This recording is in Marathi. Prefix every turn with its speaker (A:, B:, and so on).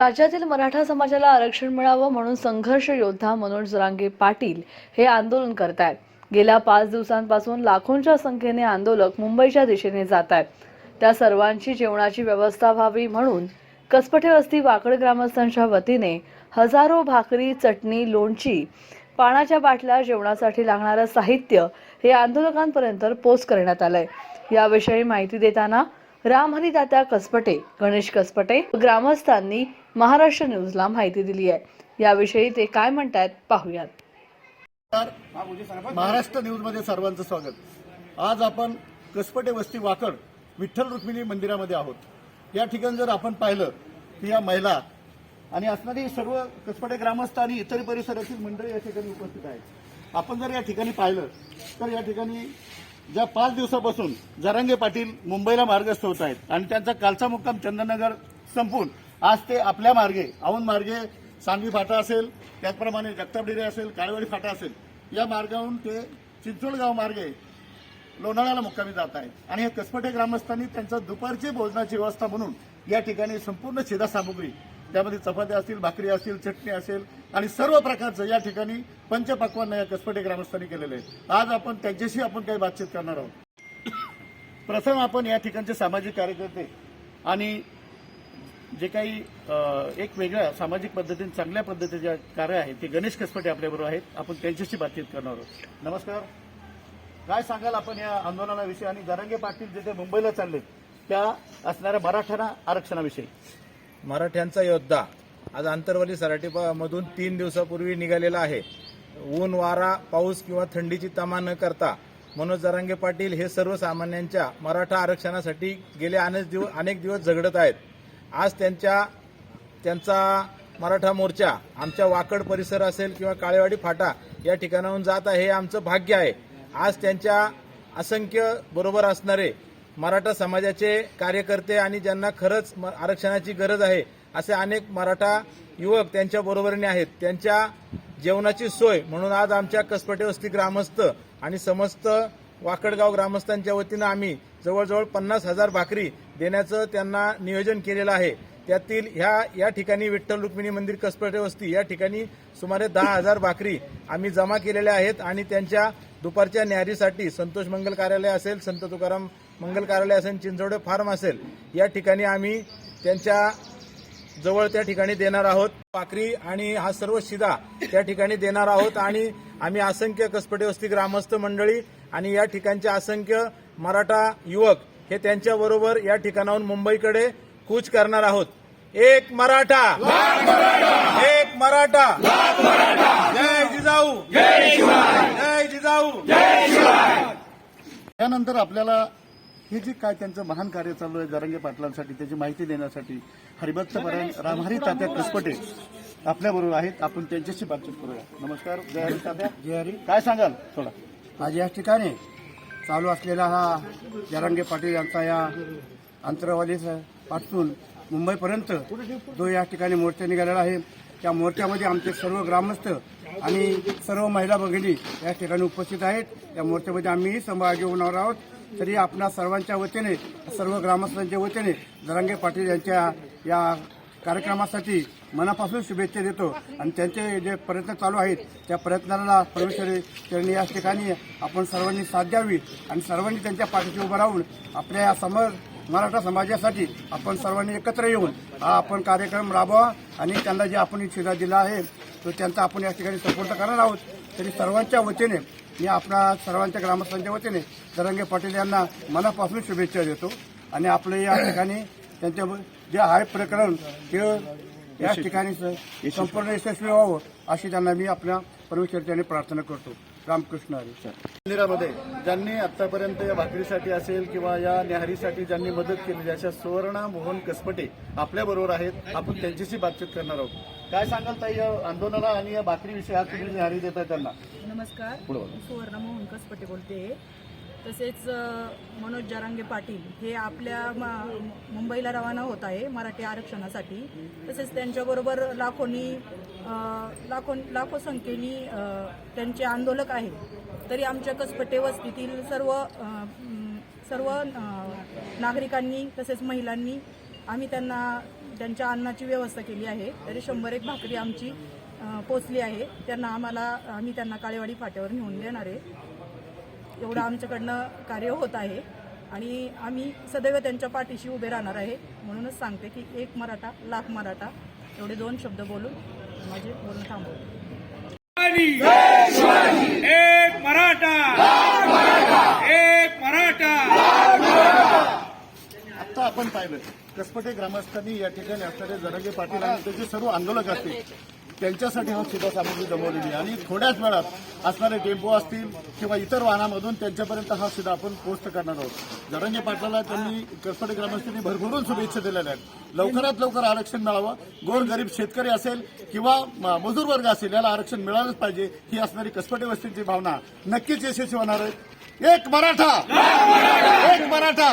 A: राज्यातील मराठा समाजाला आरक्षण मिळावं म्हणून संघर्ष योद्धा मनोज जरांगे पाटील हे आंदोलन करतायत. गेल्या पाच दिवसांपासून लाखोंच्या संख्येने आंदोलक मुंबईच्या दिशेने जात आहेत त्या सर्वांची जेवणाची व्यवस्था व्हावी म्हणून कसपटे वस्ती वाकड ग्रामस्थांच्या वतीने हजारो भाकरी चटणी लोणची पाण्याच्या बाटल्या जेवणासाठी लागणारं साहित्य हे आंदोलकांपर्यंत पोच करण्यात आलंय. याविषयी माहिती देताना रामहरी तात्या कसपटे गणेश कसपटे ग्रामस्थांनी महाराष्ट्र न्यूजला माहिती दिली आहे. याविषयी ते काय म्हणतात पाहूयात.
B: तर महाराष्ट्र न्यूजमध्ये सर्वांचं स्वागत. आज आपण कसपटे वस्ती वाकड विठ्ठल रुक्मिणी मंदिरामध्ये आहोत. या ठिकाणी जर आपण पाहिलं की या महिला आणि असणारी सर्व कसपटे ग्रामस्थ आणि इतर परिसरातील मंडळी या ठिकाणी उपस्थित आहेत. आपण जर या ठिकाणी पाहिलं तर या ठिकाणी ज्या पाच दिवसापासून जरांगे पाटील मुंबईला मार्गस्थ होत आहेत आणि त्यांचा कालचा मुक्काम चंदननगर संपून आज ते आपल्या मार्गे औंध मार्गे सांगवी फाटा असेल त्याचप्रमाणे जगतापडिरे असेल काळेवाडी फाटा असेल या मार्गावरून ते चिंचोळगाव मार्गे लोणाळ्याला मुक्कामी जात आहेत. आणि हे कसपटे ग्रामस्थांनी त्यांचा दुपारची भोजनाची व्यवस्था म्हणून या ठिकाणी संपूर्ण शिधा सामुग्री त्यामध्ये चपात्या असतील भाकरी असतील चटणी असेल आणि सर्व प्रकारचं या ठिकाणी पंचपक्वान या कसपटे ग्रामस्थांनी केलेलं आहे. आज आपण त्यांच्याशी आपण काही बातचीत करणार आहोत. प्रथम आपण या ठिकाणचे सामाजिक कार्यकर्ते आणि जे काही एक वेगळ्या सामाजिक पद्धतीने चांगल्या पद्धतीचे कार्य आहे ते गणेश कसपटे आपल्याबरोबर आहेत. आपण त्यांच्याशी बातचीत करणार आहोत. नमस्कार. काय सांगाल आपण या आंदोलनाविषयी? आणि दरंगे पाटील जिथे मुंबईला चालले त्या असणाऱ्या मराठ्यांना आरक्षणाविषयी.
C: मराठ्यांचा योद्धा आज आंतरवली सराटीमधून तीन दिवसापूर्वी निघालेला आहे. ऊन वारा पाऊस किंवा थंडीची तमा न करता मनोज जरांगे पाटील हे सर्वसामान्यांच्या मराठा आरक्षणासाठी गेले अनेक दिवस अनेक दिवस झगडत आहेत. आज त्यांच्या त्यांचा मराठा मोर्चा आमच्या वाकड परिसर असेल किंवा काळेवाडी फाटा या ठिकाणाहून जात आहे हे आमचं भाग्य आहे. आज त्यांच्या असंख्य बरोबर असणारे मराठा समाजाचे कार्यकर्ते आणि ज्यांना खरंच म- आरक्षणाची गरज आहे असे अनेक मराठा युवक त्यांच्या बरोबरीने आहेत. त्यांच्या जेवणाची सोय म्हणून आज आमच्या कसपटे वस्ती ग्रामस्थ आणि समस्त वाकडगाव ग्रामस्थांच्या वतीनं आम्ही जवळजवळ पन्नास हजार भाकरी देण्याचं त्यांना नियोजन केलेलं आहे. त्यातील ह्या या ठिकाणी विठ्ठल रुक्मिणी मंदिर कसपटे वस्ती या ठिकाणी सुमारे दहा हजार भाकरी आम्ही जमा केलेल्या आहेत आणि त्यांच्या दुपारच्या न्यारीसाठी संतोष मंगल कार्यालय असेल संत तुकाराम मंगल कार्यालय असेल चिंचवडे फार्म असेल या ठिकाणी आम्ही त्यांच्या जवळ त्या ठिकाणी देणार आहोत. भाकरी आणि हा सर्व शिदा त्या ठिकाणी देणार आहोत आणि आम्ही असंख्य कसपटे वस्ती ग्रामस्थ मंडळी आणि या ठिकाणचे असंख्य मराठा युवक हे त्यांच्या बरोबर या ठिकाणाहून मुंबईकडे कूच करणार आहोत. एक मराठा. एक मराठा. जय जिजाऊ. जय जिजाऊ.
B: त्यानंतर आपल्याला हे जे काय त्यांचं महान कार्य चालू आहे जरंगे पाटलांसाठी त्याची माहिती देण्यासाठी हरिभक्त परायण रामहरी तात्या कसपटे आपल्याबरोबर आहेत. आपण त्यांच्याशी बातचीत करूया. नमस्कार. जय हरी तात्या.
D: जय हरी.
B: काय सांगाल थोडा?
D: आज या ठिकाणी चालू असलेला हा जरांगे पाटील यांचा या अंतरावली पासून मुंबईपर्यंत जो या ठिकाणी मोर्चा निघालेला आहे त्या मोर्चामध्ये आमचे सर्व ग्रामस्थ आणि सर्व महिला भगिनी या ठिकाणी उपस्थित आहेत. या मोर्चामध्ये आम्हीही सहभागी होणार आहोत. तरी आपणा सर्वांच्या वतीने सर्व ग्रामस्थांच्या वतीने जरांगे पाटील यांच्या या कार्यक्रमासाठी मनापासून शुभेच्छा देतो. आणि त्यांचे जे प्रयत्न चालू आहेत त्या प्रयत्नाला परमेश्वरी चरणी या ठिकाणी आपण सर्वांनी साथ द्यावी आणि सर्वांनी त्यांच्या पाठीशी उभं राहून आपल्या या समर मराठा समाजासाठी आपण सर्वांनी एकत्र येऊन हा आपण कार्यक्रम राबवा आणि त्यांना जे आपण शिधा दिला आहे तो त्यांचा आपण या ठिकाणी सपोर्ट करणार आहोत. तरी सर्वांच्या वतीने मी आपल्या सर्वांच्या ग्रामस्थांच्या वतीने तरंगे पाटील यांना मनापासून शुभेच्छा देतो. आणि आपलं या ठिकाणी त्यांच्या जे आहे प्रकरण ते या ठिकाणी स- संपूर्ण यशस्वी व्हावं अशी त्यांना मी आपल्या परमेश्वरच्याने प्रार्थना करतो. रामकृष्ण हरी.
B: मंदिरामध्ये ज्यांनी आतापर्यंत या भाकरीसाठी असेल किंवा या न्याहारीसाठी ज्यांनी मदत केली अशा सुवर्णा मोहन कसपटे आपल्या बरोबर आहेत आपण त्यांच्याशी बातचीत करणार आहोत. काय सांगाल ताई या आंदोलना आणि या भाकरीविषयी आज तुम्ही न्याहारी देताय त्यांना?
E: नमस्कार. सुवर्णा मोहन कसपटे बोलते. तसेच मनोज जरांगे पाटील हे आपल्या मुंबईला रवाना होत आहे मराठी आरक्षणासाठी. तसेच त्यांच्याबरोबर लाखोनी लाखो लाखो संख्येनी त्यांचे आंदोलक आहेत. तरी आमच्या कसपटे वस्तीतील सर्व सर्व नागरिकांनी तसेच महिलांनी आम्ही त्यांना त्यांच्या अन्नाची व्यवस्था केली आहे. तरी शंभर एक भाकरी आमची पोचली आहे. त्यांना आम्हाला आम्ही त्यांना काळेवाडी फाट्यावर नेऊन देणार आहे. एवढं आमच्याकडनं कार्य होत आहे. आणि आम्ही सदैव त्यांच्या पाठीशी उभे राहणार आहे. म्हणूनच सांगते की एक मराठा लाख मराठा एवढे दोन शब्द बोलून माझे बोलणं थांबवते
F: एक मराठा एक मराठा.
B: आता आपण पाहिलं. कसपटे ग्रामस्थांनी या ठिकाणी असणारे जरांगे पाटील आणि त्याचे सर्व आंदोलक असतील. त्यांच्यासाठी हा सुद्धा सामग्री जमवलेली आहे. आणि थोड्याच वेळात असणारे टेम्पो असतील किंवा इतर वाहनामधून त्यांच्यापर्यंत हा सुद्धा आपण पोस्ट करणार आहोत. जरंगे पाटलाला त्यांनी कसपटे ग्रामस्थांनी भरभरून शुभेच्छा दिलेल्या आहेत. लवकरात लवकर आरक्षण मिळावं. गोर गरीब शेतकरी असेल किंवा म- मजूर वर्ग असेल याला आरक्षण मिळालंच पाहिजे. ही असणारी कसपटे वस्तींची भावना नक्कीच यशस्वी होणार आहे. एक मराठा! एक मराठा!